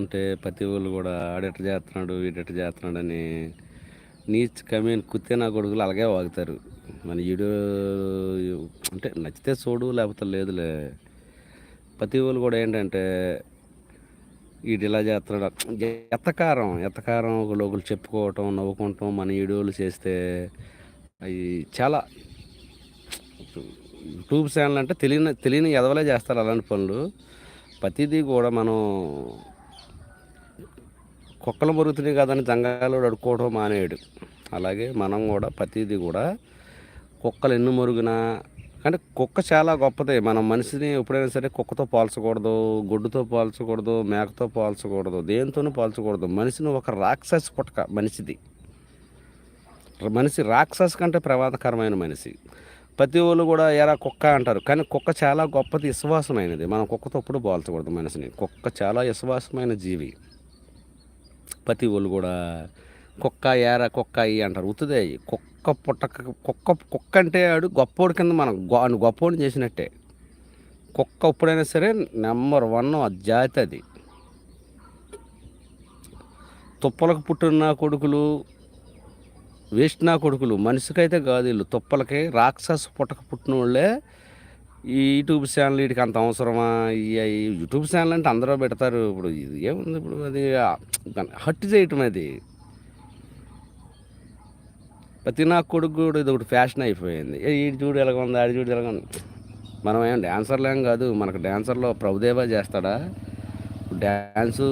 ఉంటే ప్రతి వాళ్ళు కూడా ఆడెట్ట చేస్తున్నాడు వీడెట్ట చేస్తున్నాడు అని నీచ్ కమీన్ కుత్తే నా కొడుకులు అలాగే వాగుతారు. మన వీడియో అంటే నచ్చితే చూడు లేకపోతే లేదులే. ప్రతి వాళ్ళు కూడా ఏంటంటే వీడు ఇలా చేస్తున్నాడు. ఎత్తకారం ఎత్తకారం ఒకళ్ళు ఒకరు చెప్పుకోవటం నవ్వుకుంటాం మన వీడియోలు చేస్తే అవి చాలా యూట్యూబ్ ఛానల్ అంటే తెలియని తెలియని ఎదవలే చేస్తారు అలాంటి పనులు. ప్రతిదీ కూడా మనం కుక్కలు మురుగుతున్నాయి కదని జంగాలు అడుక్కోవడం మానేయడు అలాగే మనం కూడా ప్రతిదీ కూడా కుక్కలు ఎన్ని మురుగునా? అంటే కుక్క చాలా గొప్పది. మనం మనిషిని ఎప్పుడైనా సరే కుక్కతో పోల్చకూడదు గొడ్డుతో పోల్చకూడదు మేకతో పోల్చకూడదు దేనితోనూ పోల్చకూడదు. మనిషిని ఒక రాక్షస పుట్టక మనిషిది. మనిషి రాక్షస్ కంటే ప్రమాదకరమైన మనిషి. ప్రతి వాళ్ళు కూడా ఎరా కుక్క అంటారు. కానీ కుక్క చాలా గొప్పది విశ్వాసమైనది. మనం కుక్కతో ఎప్పుడు పోల్చకూడదు మనిషిని. కుక్క చాలా విశ్వాసమైన జీవి. ప్రతి వాళ్ళు కూడా కుక్క ఏర కుక్క అయ్యి అంటారు. ఉత్తుదే కుక్క పుట్టక కుక్క కుక్క అంటే ఆడు గొప్పోడి కింద మనం గొ గొప్పోడిని చేసినట్టే. కుక్క ఎప్పుడైనా సరే నెంబర్ వన్ ఆ జాతి అది. తుప్పలకు పుట్టిన కొడుకులు వేస్ట్ నా కొడుకులు మనిషికైతే కాదు వీళ్ళు. తుప్పలకి రాక్షస పుట్టక పుట్టిన వాళ్ళే ఈ యూట్యూబ్ ఛానల్ వీటికి అంత అవసరమా? ఈ యూట్యూబ్ ఛానల్ అంటే అందరూ పెడతారు. ఇప్పుడు ఇది ఏముంది? ఇప్పుడు అది హట్ చేయటం అది. ప్రతి నా కొడుకు కూడా ఇది ఒకటి ఫ్యాషన్ అయిపోయింది. ఏ ఈడు చూడు ఎలాగ ఉంది ఆడి చూడు ఎలాగ ఉంది. మనం ఏం డ్యాన్సర్లు ఏం కాదు. మనకు డ్యాన్సర్లో ప్రభుదేవా చేస్తాడా? డ్యాన్సు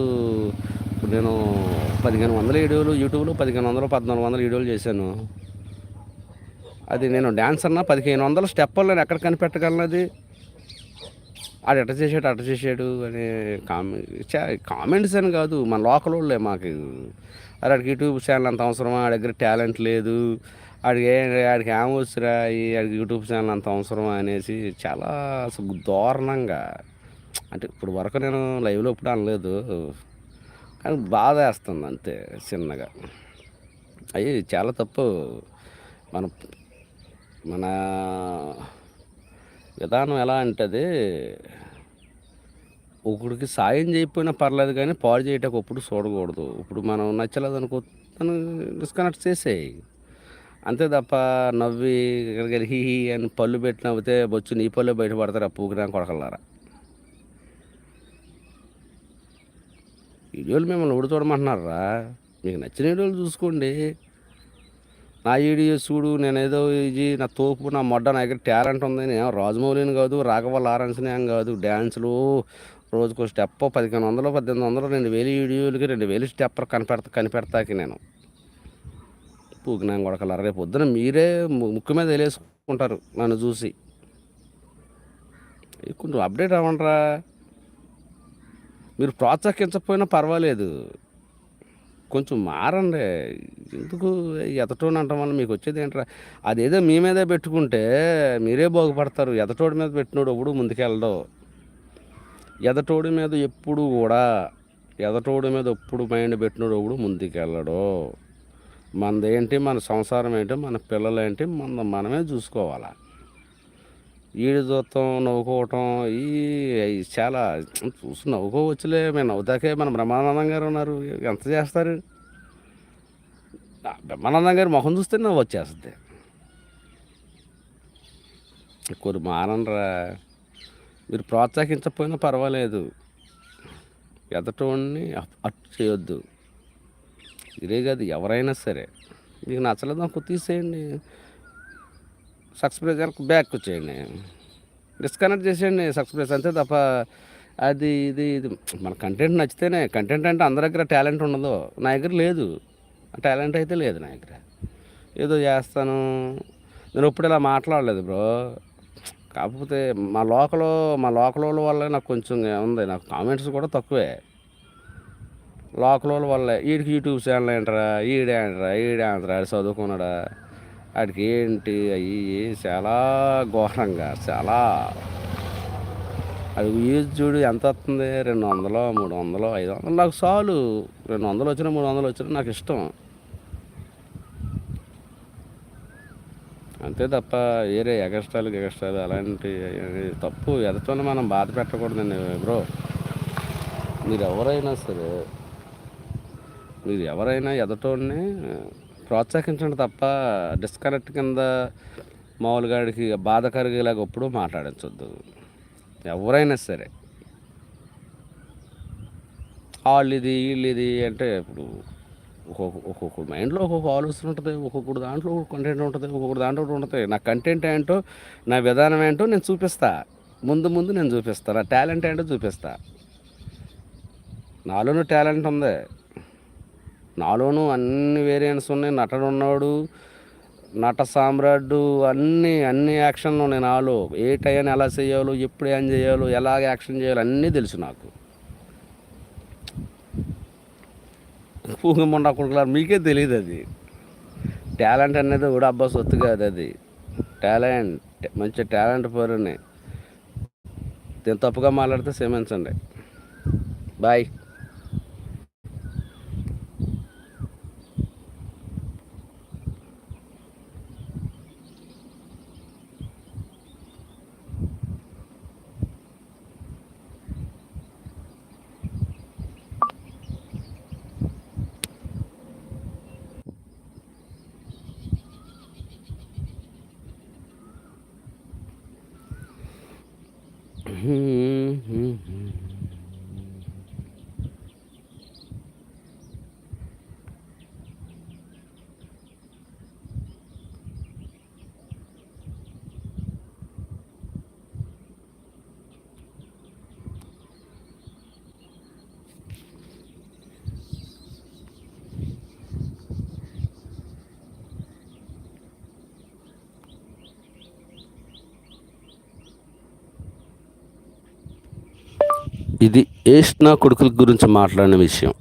ఇప్పుడు నేను పదిహేను వందల వీడియోలు యూట్యూబ్లో పదిహేను వందలు పద్నాలుగు వందల వీడియోలు చేశాను. అది నేను డ్యాన్స్ పదిహేను వందల స్టెప్పులు నేను ఎక్కడ కనిపెట్టగలను అది? ఆడు ఎట్ట చేసాడు అట్ట చేసాడు అని కామె కామెంట్స్ అని కాదు మన లోకల్ వాళ్ళే మాకు. అరే ఆడికి యూట్యూబ్ ఛానల్ అంత అవసరమా? ఆడి దగ్గర టాలెంట్ లేదు. ఆడికి ఏ ఆడికి ఏం ఈ ఆడికి యూట్యూబ్ ఛానల్ అంత అవసరమా? అనేసి చాలా అసలు దారుణంగా. అంటే ఇప్పుడు వరకు నేను లైవ్లో ఇప్పుడు అనలేదు. కానీ బాధ వేస్తుంది అంతే చిన్నగా. అవి చాలా తప్పు. మనం మన విధానం ఎలా అంటది? ఒకడికి సాయం చేయకపోయినా పర్లేదు కానీ పాడు చేయటం ఇప్పుడు చూడకూడదు. ఇప్పుడు మనం నచ్చలేదు అనుకో తను డిస్కనెక్ట్ చేసేయి. అంతే తప్ప నవ్వి ఇక్కడికి హీ హీ అని పళ్ళు పెట్టి నవ్వితే బొచ్చు నీ పళ్ళు బయటపడతారు ఆ పూకినా కొడకల్లారా? వీడియోలు మిమ్మల్ని ఊడి చూడమంటున్నారా? మీకు నచ్చిన వీడియోలు చూసుకోండి. నా వీడియో చూడు నేనేదో ఇది నా తోపు నా మొడ్డ నా దగ్గర టాలెంట్ ఉంది. నేను రాజమౌళిని కాదు రాఘవ లారెన్స్ని ఏం కాదు. డ్యాన్సులు రోజుకో స్టెప్ పదిహేను వందలు పద్దెనిమిది వందలు రెండు వేలు వీడియోలకి రెండు వేలు స్టెప్ కనిపెడతా కనిపెడతాకి నేను. పూకినాం కొడకలరా రేపు పొద్దున మీరే ము- ముక్కు మీద వేలేసుకుంటారు నన్ను చూసి. కొంచెం అప్డేట్ అవ్వండిరా. మీరు ప్రోత్సహించకపోయినా పర్వాలేదు. కొంచెం మారండి. ఎందుకు ఎదటోని అంటాం వల్ల మీకు వచ్చేది ఏంట్రా? అదేదో మీ మీదే పెట్టుకుంటే మీరే బాగుపడతారు. ఎదటోడి మీద పెట్టినోడు ఎప్పుడు ముందుకెళ్ళడు. ఎదటోడి మీద ఎప్పుడు కూడా ఎదటోడి మీద ఎప్పుడు మైండ్ పెట్టినోడు ఎప్పుడు ముందుకెళ్ళడు. మనదేంటి మన సంసారం ఏంటి? మన పిల్లలు ఏంటి మన మనమే చూసుకోవాలా. ఈడు చూస్తాం నవ్వుకోవటం ఈ చాలా చూసి నవ్వుకోవచ్చులే. మేము నవ్వుతాకే మన బ్రహ్మానందం గారు ఉన్నారు. ఎంత చేస్తారు? బ్రహ్మానందం గారి మొహం చూస్తే నవ్వు వచ్చేస్తుంది. కొన్ని మానరా మీరు ప్రోత్సహించకపోయినా పర్వాలేదు. ఎదటోడిని అట్టు చేయొద్దు. ఇదే కాదు ఎవరైనా సరే. మీకు నచ్చలేదు నాకు తీసేయండి. సక్సెస్ కనుక బ్యాక్ వచ్చేయండి డిస్కనెక్ట్ చేసేయండి సక్సెస్ అంతే తప్ప అది ఇది ఇది. మన కంటెంట్ నచ్చితేనే కంటెంట్ అంటే అందరి దగ్గర టాలెంట్ ఉండదు. నా దగ్గర లేదు. టాలెంట్ అయితే లేదు నా దగ్గర. ఏదో చేస్తాను. నేను ఎప్పుడు ఇలా మాట్లాడలేదు బ్రో. కాకపోతే మా లోకల్ మా లోకల్ వాళ్ళ వల్ల నాకు కొంచెం ఉంది. నాకు కామెంట్స్ కూడా తక్కువే. లోకల్ వాళ్ళ వల్లే. వీడికి యూట్యూబ్ ఛానల్ ఏంటరా? ఈడే అంటరా ఈడే అంటరా చదువుకున్నాడా? వాడికి ఏంటి? అవి చాలా ఘోరంగా చాలా. అది యూజ్ చూడు ఎంత వస్తుంది? రెండు వందలు మూడు వందలు ఐదు వందలు? నాకు చాలు. రెండు వందలు వచ్చినా మూడు వందలు వచ్చినా నాకు ఇష్టం. అంతే తప్ప వేరే ఎగస్ట్రాలు ఎగస్ట్రాలు అలాంటి తప్పు. ఎదటోనే మనం బాధ పెట్టకూడదండి బ్రో. మీరు ఎవరైనా సరే మీరు ఎవరైనా ఎదటోడిని ప్రోత్సహించండి తప్ప డిస్కనెక్ట్ కింద మామూలుగాడికి బాధ కలిగేలాగా ఎప్పుడూ మాట్లాడించొద్దు. ఎవరైనా సరే. వాళ్ళు ఇది వీళ్ళు ఇది అంటే ఇప్పుడు ఒక్కొక్క ఒక్కొక్క మైండ్లో ఒక్కొక్క ఆలోచన ఉంటుంది ఒక్కొక్కటి దాంట్లో ఒక కంటెంట్ ఉంటుంది ఒక్కొక్కటి దాంట్లో ఒకటి ఉంటుంది. నా కంటెంట్ ఏంటో నా విధానం ఏంటో నేను చూపిస్తా. ముందు ముందు నేను చూపిస్తా. నా టాలెంట్ ఏంటో చూపిస్తా. నాలోనూ టాలెంట్ ఉంది. నాలోనూ అన్ని వేరియంట్స్ ఉన్నాయి. నటుడు ఉన్నాడు నట సామ్రాడ్డు అన్ని అన్ని యాక్షన్లు ఉన్నాయి నాలో. ఏ టైం ఎలా చేయాలో ఎప్పుడు ఏం చేయాలో ఎలాగ యాక్షన్ చేయాలో అన్నీ తెలుసు నాకు. పూగమండ కొడుకులారు మీకే తెలియదు అది. టాలెంట్ అనేది కూడా అబ్బా సొత్తు కాదు అది. టాలెంట్ మంచి టాలెంట్ పరుని. నేను తప్పుగా మాట్లాడితే క్షమించండి. బాయ్. ఇది ఏష్నా కొడుకుల గురించి మాట్లాడిన విషయం.